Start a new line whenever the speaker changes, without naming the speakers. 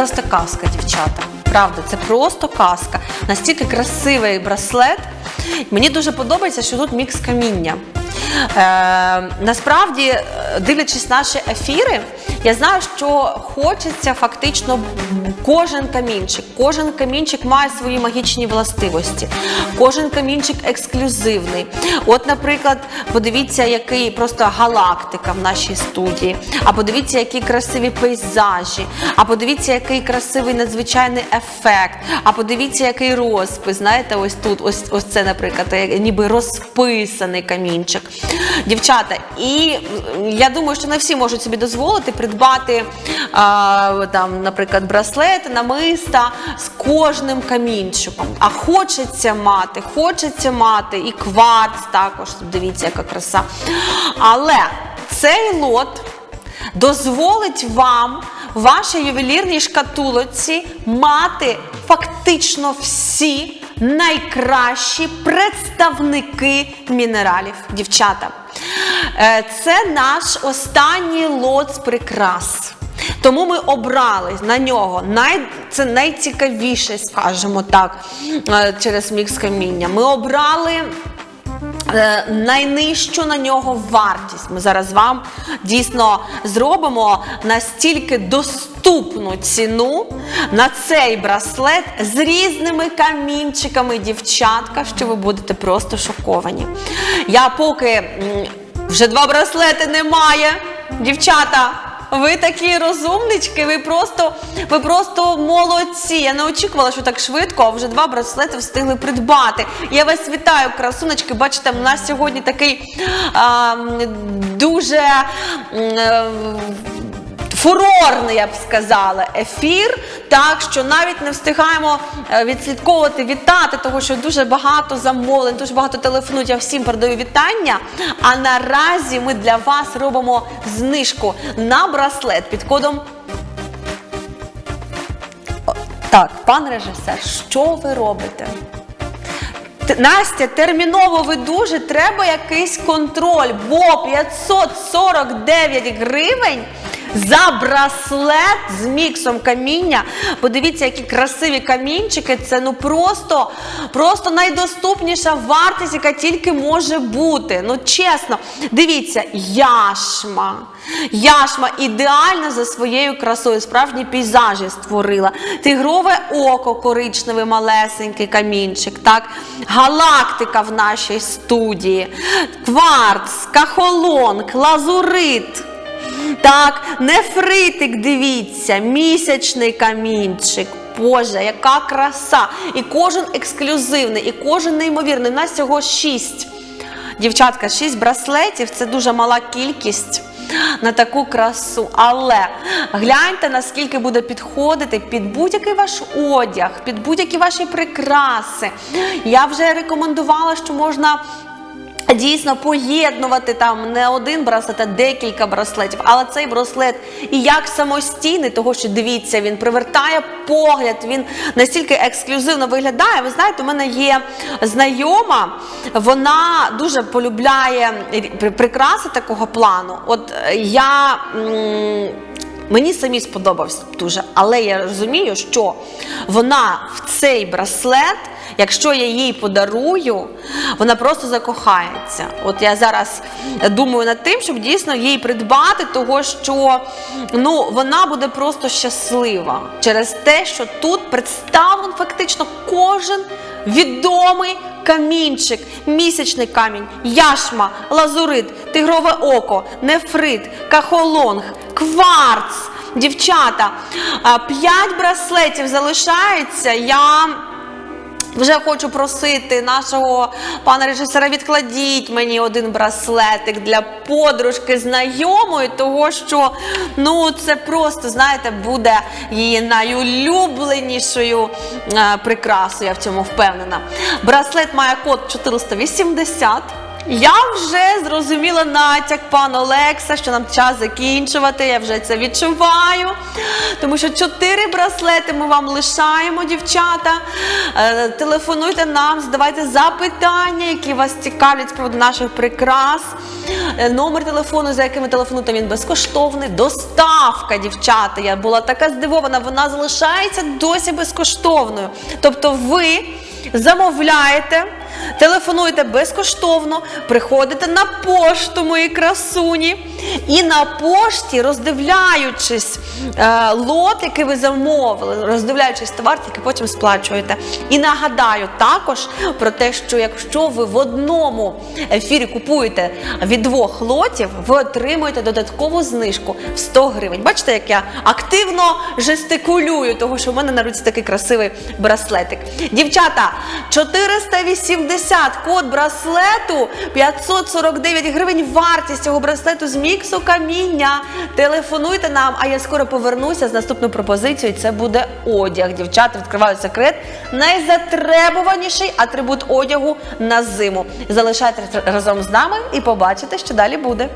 просто казка, дівчата. Правда, це просто казка. Настільки красивий браслет. Мені дуже подобається, що тут мікс каміння. Е, насправді, е, дивлячись наші ефіри, я знаю, що хочеться фактично кожен камінчик. Кожен камінчик має свої магічні властивості. Кожен камінчик ексклюзивний. От, наприклад, подивіться, який просто галактика в нашій студії. А подивіться, які красиві пейзажі. А подивіться, який красивий надзвичайний ефект. А подивіться, який розпис. Знаєте, ось тут, ось, ось це, наприклад, як- ніби розписаний камінчик. Дівчата, і я думаю, що не всі можуть собі дозволити придбати а, там, наприклад, браслети, намиста з кожним камінчиком. А хочеться мати, хочеться мати і кварц також. Дивіться, яка краса. Але цей лот дозволить вам вашій ювелірній шкатулоці мати фактично всі найкращі представники мінералів, дівчата. Е, Це наш останній лот з прикрас. Тому ми обрали на нього най, це найцікавіше, скажімо так, е, через мікс каміння. Ми обрали найнижчу на нього вартість. Ми зараз вам дійсно зробимо настільки доступну ціну на цей браслет з різними камінчиками, дівчатка, що ви будете просто шоковані. Я поки вже два браслети немає, дівчата. Ви такі розумнички, ви просто, ви просто молодці. Я не очікувала, що так швидко, а вже два браслети встигли придбати. Я вас вітаю, красуночки. Бачите, у нас сьогодні такий а, дуже. е, Фурорний, я б сказала, ефір, так що навіть не встигаємо е, відслідковувати, вітати, того що дуже багато замовлень, дуже багато телефонують. Я всім передаю вітання. А наразі ми для вас робимо знижку на браслет під кодом. Так, пан режисер, що ви робите? Настя, терміново ви дуже треба якийсь контроль, бо 549 гривень за браслет з міксом каміння. Подивіться, які красиві камінчики. Це ну просто, просто найдоступніша вартість, яка тільки може бути. Ну чесно, дивіться, яшма. Яшма ідеальна за своєю красою, справжні пейзажі створила. Тигрове око коричневий, малесенький камінчик. так? Галактика в нашій студії, кварц, кахолон, лазурит. Так, нефритик, дивіться, місячний камінчик. Боже, яка краса! І кожен ексклюзивний, і кожен неймовірний. У нас всього шість. Дівчатка, шість браслетів це дуже мала кількість на таку красу. Але гляньте, наскільки буде підходити під будь-який ваш одяг, під будь-які ваші прикраси. Я вже рекомендувала, що можна. Дійсно поєднувати там не один браслет, а декілька браслетів. Але цей браслет і як самостійний, того що дивіться, він привертає погляд, він настільки ексклюзивно виглядає. Ви знаєте, у мене є знайома, вона дуже полюбляє прикраси такого плану. От е, я. Мені самі сподобався дуже, але я розумію, що вона в цей браслет, якщо я їй подарую, вона просто закохається. От я зараз думаю над тим, щоб дійсно їй придбати, того що ну, вона буде просто щаслива через те, що тут представлен фактично кожен відомий камінчик, місячний камінь, яшма, лазурит, тигрове око, нефрит, кахолонг, кварц. Дівчата, п'ять браслетів залишається. Я вже хочу просити нашого пана режисера, відкладіть мені один браслетик для подружки знайомої, того що ну це просто, знаєте, буде її найулюбленішою е, прикрасою, я в цьому впевнена. Браслет має код 480. Я вже зрозуміла натяк пан Олекса, що нам час закінчувати. Я вже це відчуваю. Тому що чотири браслети ми вам лишаємо, дівчата. Е, телефонуйте нам, задавайте запитання, які вас цікавлять з приводу наших прикрас. Е, номер телефону, за яким ви телефонуєте, він безкоштовний. Доставка, дівчата. Я була така здивована, вона залишається досі безкоштовною. Тобто ви замовляєте. Телефонуйте безкоштовно, приходите на пошту, мої красуні, і на пошті, роздивляючись е, лот, який ви замовили, роздивляючись товар, який потім сплачуєте. І нагадаю також про те, що якщо ви в одному ефірі купуєте від двох лотів, ви отримуєте додаткову знижку в 100 гривень. Бачите, як я активно жестикулюю, того що в мене на руці такий красивий браслетик. Дівчата, 480 код браслету, 549 гривень вартість цього браслету з міксу каміння. Телефонуйте нам, а я скоро повернуся з наступною пропозицією. Це буде одяг. Дівчата відкриваю секрет. Найзатребуваніший атрибут одягу на зиму. Залишайтеся разом з нами і побачите, що далі буде.